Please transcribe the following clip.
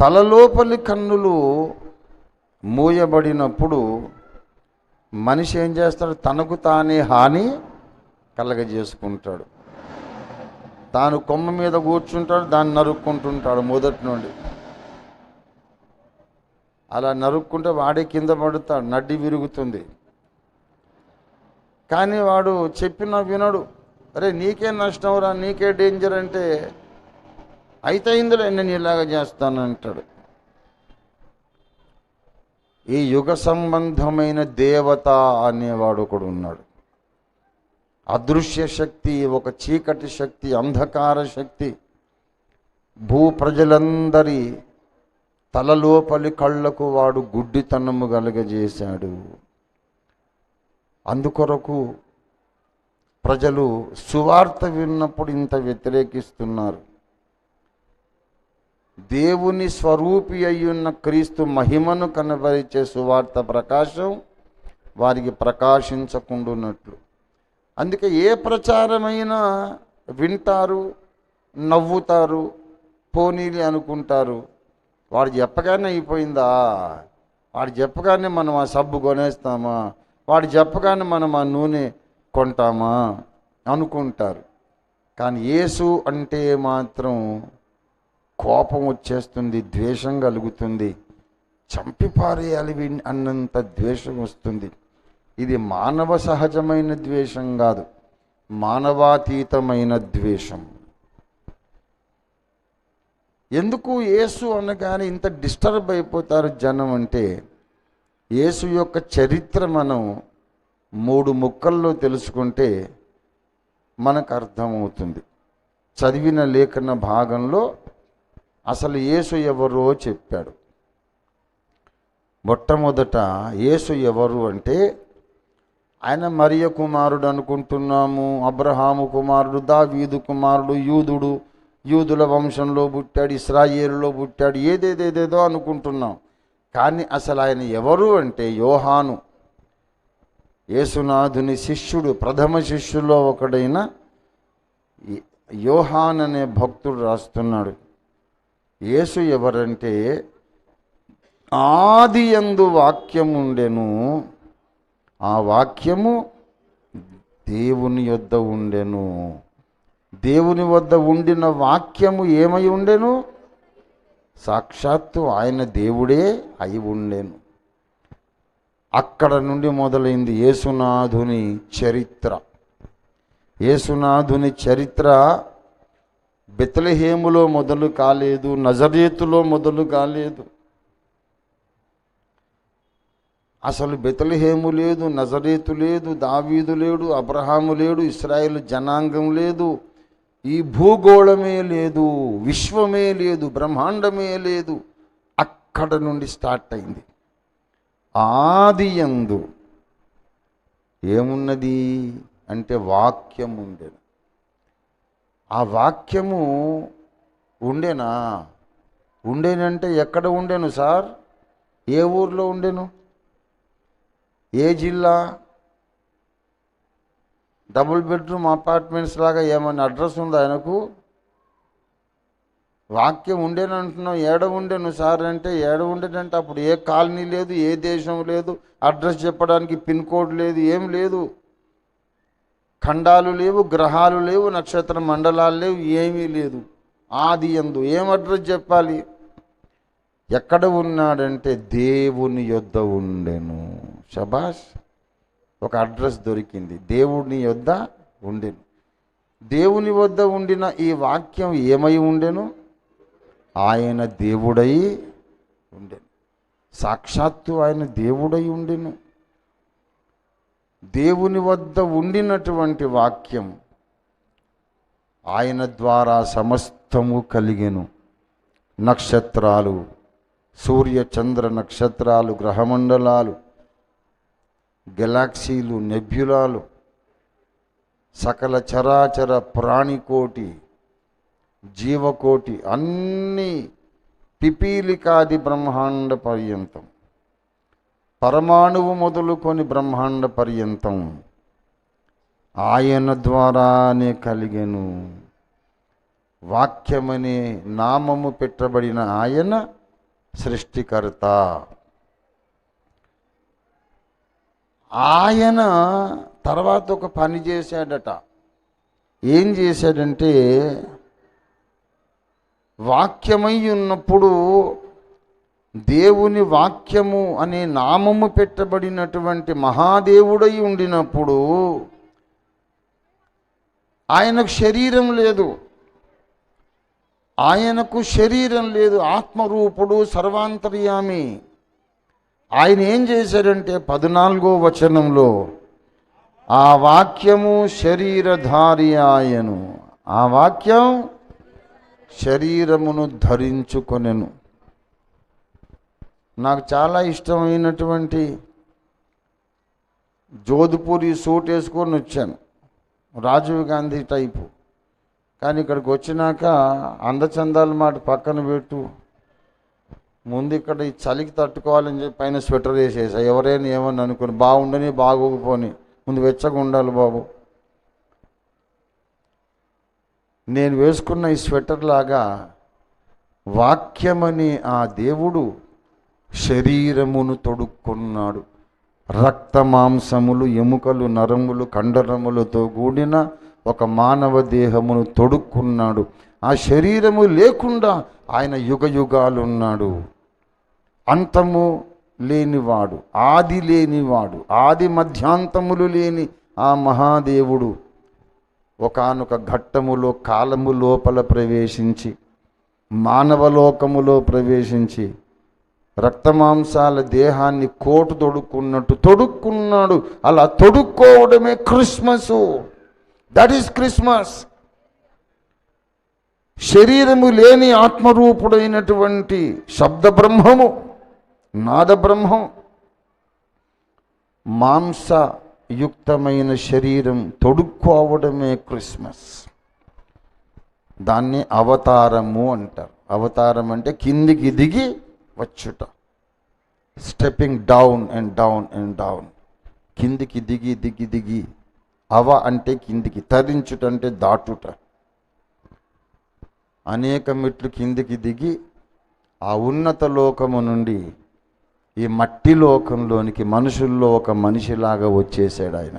తలలోపలి కన్నులు మూయబడినప్పుడు మనిషి ఏం చేస్తాడు? తనకు తానే హాని కలగజేసుకుంటాడు. తాను కొమ్మ మీద కూర్చుంటాడు దాన్ని నరుక్కుంటుంటాడు మొదటి నుండి. అలా నరుక్కుంటే వాడే కింద పడుతాడు నడ్డి విరుగుతుంది. కానీ వాడు చెప్పిన వినడు. అరే నీకే నష్టం రా నీకే డేంజర్ అంటే అయితే ఇందులో నేను ఇలాగ చేస్తానంటాడు? ఈ యుగ సంబంధమైన దేవత అనేవాడు ఒకడు ఉన్నాడు. అదృశ్య శక్తి ఒక చీకటి శక్తి అంధకార శక్తి భూ ప్రజలందరి తలలోపలి కళ్ళకు వాడు గుడ్డితనము కలుగజేశాడు అందుకొరకు ప్రజలు సువార్త విన్నప్పుడు ఇంత వ్యతిరేకిస్తున్నారు. దేవుని స్వరూపి అయ్యున్న క్రీస్తు మహిమను కనబరిచే సువార్త ప్రకాశం వారికి ప్రకాశించకుండున్నట్లు అందుకే ఏ ప్రచారమైనా వింటారు నవ్వుతారు పోనీలి అనుకుంటారు. వాడు చెప్పగానే అయిపోయిందా? వాడు చెప్పగానే మనం ఆ సబ్బు కొనేస్తామా? వాడు చెప్పగానే మనం ఆ నూనె కొంటామా? అనుకుంటారు. కానీ యేసు అంటే మాత్రం కోపం వచ్చేస్తుంది ద్వేషం కలుగుతుంది. చంపిపారేయాలి అన్నంత ద్వేషం వస్తుంది. ఇది మానవ సహజమైన ద్వేషం కాదు మానవాతీతమైన ద్వేషం. ఎందుకు యేసు అనగానే ఇంత డిస్టర్బ్ అయిపోతారు జనం అంటే యేసు యొక్క చరిత్ర మనం మూడు ముక్కల్లో తెలుసుకుంటే మనకు అర్థమవుతుంది. చదివిన లేఖన భాగంలో అసలు యేసు ఎవరో చెప్పాడు. మొట్టమొదట యేసు ఎవరు అంటే ఆయన మరియ కుమారుడు అనుకుంటున్నాము అబ్రహాము కుమారుడు దావీదు కుమారుడు యూదుడు యూదుల వంశంలో పుట్టాడు ఇస్రాయేలులో పుట్టాడు ఏదేదేదేదో అనుకుంటున్నాం. కానీ అసలు ఆయన ఎవరు అంటే యోహాను. యేసునాథుని శిష్యుడు ప్రథమ శిష్యుల్లో ఒకడైన యోహాన్ అనే భక్తుడు రాస్తున్నాడు. యేసు ఎవరంటే ఆది ఎందు వాక్యం ఉండెను ఆ వాక్యము దేవుని యొద్ద ఉండెను. దేవుని వద్ద ఉండిన వాక్యము ఏమై ఉండెను? సాక్షాత్తు ఆయన దేవుడే అయి ఉండెను. అక్కడ నుండి మొదలైంది యేసునాథుని చరిత్ర. యేసునాథుని చరిత్ర బెతలహేములో మొదలు కాలేదు నజరేతులో మొదలు కాలేదు. అసలు బెతలహేము లేదు నజరేతు లేదు దావీదు లేడు అబ్రహాము లేడు ఇస్రాయేల్ జనాంగం లేదు. ఈ భూగోళమే లేదు విశ్వమే లేదు బ్రహ్మాండమే లేదు. అక్కడ నుండి స్టార్ట్ అయింది. ఆది ఎందు ఏమున్నది? అంటే వాక్యం ఉండేది. ఆ వాక్యము ఉండేనా? ఉండేనంటే ఎక్కడ ఉండేను సార్? ఏ ఊర్లో ఉండేను? ఏ జిల్లా? డబుల్ బెడ్రూమ్ అపార్ట్మెంట్స్ లాగా ఏమైనా అడ్రస్ ఉందా ఆయనకు? వాక్యం ఉండేనంటున్నాం ఏడ ఉండేను సార్ అంటే ఏడ ఉండేనంటే అప్పుడు ఏ కాలనీ లేదు ఏ దేశం లేదు అడ్రస్ చెప్పడానికి పిన్ కోడ్ లేదు ఏం లేదు. ఖండాలు లేవు గ్రహాలు లేవు నక్షత్ర మండలాలు లేవు ఏమీ లేదు. ఆది ఎందు ఏం అడ్రస్ చెప్పాలి? ఎక్కడ ఉన్నాడంటే దేవుని యొద్ద ఉండెను. శబాష్ ఒక అడ్రస్ దొరికింది. దేవుని యొద్ద ఉండెను. దేవుని వద్ద ఉండిన ఈ వాక్యం ఏమై ఉండెను? ఆయన దేవుడై ఉండెను. సాక్షాత్తు ఆయన దేవుడై ఉండెను. దేవుని వద్ద ఉండినటువంటి వాక్యం ఆయన ద్వారా సమస్తము కలిగెను. నక్షత్రాలు సూర్య చంద్ర నక్షత్రాలు గ్రహమండలాలు గెలాక్సీలు నెబ్యులాలు సకల చరాచర ప్రాణికోటి జీవకోటి అన్నీ పిపీలికాది బ్రహ్మాండ పర్యంతం పరమాణువు మొదలుకొని బ్రహ్మాండ పర్యంతం ఆయన ద్వారానే కలిగెను. వాక్యమనే నామము పెట్టబడిన ఆయన సృష్టికర్త. ఆయన తర్వాత ఒక పని చేశాడట. ఏం చేశాడంటే వాక్యమై ఉన్నప్పుడు దేవుని వాక్యము అనే నామము పెట్టబడినటువంటి మహాదేవుడై ఉండినప్పుడు ఆయనకు శరీరం లేదు. ఆయనకు శరీరం లేదు. ఆత్మరూపుడు సర్వాంతర్యామి. ఆయన ఏం చేశాడంటే పద్నాలుగో వచనంలో ఆ వాక్యము శరీరధారి ఆయను. ఆ వాక్యం శరీరమును ధరించుకొనెను. నాకు చాలా ఇష్టమైనటువంటి జోధ్పూరి సూట్ వేసుకొని వచ్చాను. రాజీవ్ గాంధీ టైపు. కానీ ఇక్కడికి వచ్చినాక అందచందాల మాట పక్కన పెట్టు. ముందు ఇక్కడ ఈ చలికి తట్టుకోవాలని చెప్పి పైన స్వెటర్ వేసేసా. ఎవరైనా ఏమని అనుకుని బాగుండని బాగోకపోని ముందు వెచ్చగా ఉండాలి బాబు. నేను వేసుకున్న ఈ స్వెటర్ లాగా వాక్యమని ఆ దేవుడు శరీరమును తొడుక్కున్నాడు. రక్త మాంసములు ఎముకలు నరములు కండరములతో కూడిన ఒక మానవ దేహమును తొడుక్కున్నాడు. ఆ శరీరము లేకుండా ఆయన యుగయుగాలున్నాడు. అంతము లేనివాడు ఆది లేనివాడు ఆది మధ్యాంతములు లేని ఆ మహాదేవుడు ఒకానొక ఘట్టములో కాలము లోపల ప్రవేశించి మానవలోకములో ప్రవేశించి రక్తమాంసాల దేహాన్ని కోటు తొడుక్కున్నట్టు తొడుక్కున్నాడు. అలా తొడుక్కోవడమే క్రిస్మస్. దట్ ఈస్ క్రిస్మస్ శరీరము లేని ఆత్మరూపుడైనటువంటి శబ్ద బ్రహ్మము నాద బ్రహ్మం మాంసయుక్తమైన శరీరం తొడుక్కోవడమే క్రిస్మస్. దాన్ని అవతారము అంటారు. అవతారం అంటే కిందికి దిగి వచ్చుట. Stepping down and down and down కిందికి దిగి దిగి దిగి. అవ అంటే కిందికి తరించుట అంటే దాటుట. అనేక మెట్లు కిందికి దిగి ఆ ఉన్నత లోకము నుండి ఈ మట్టి లోకంలోనికి మనుషుల్లో ఒక మనిషిలాగా వచ్చేసాడు ఆయన.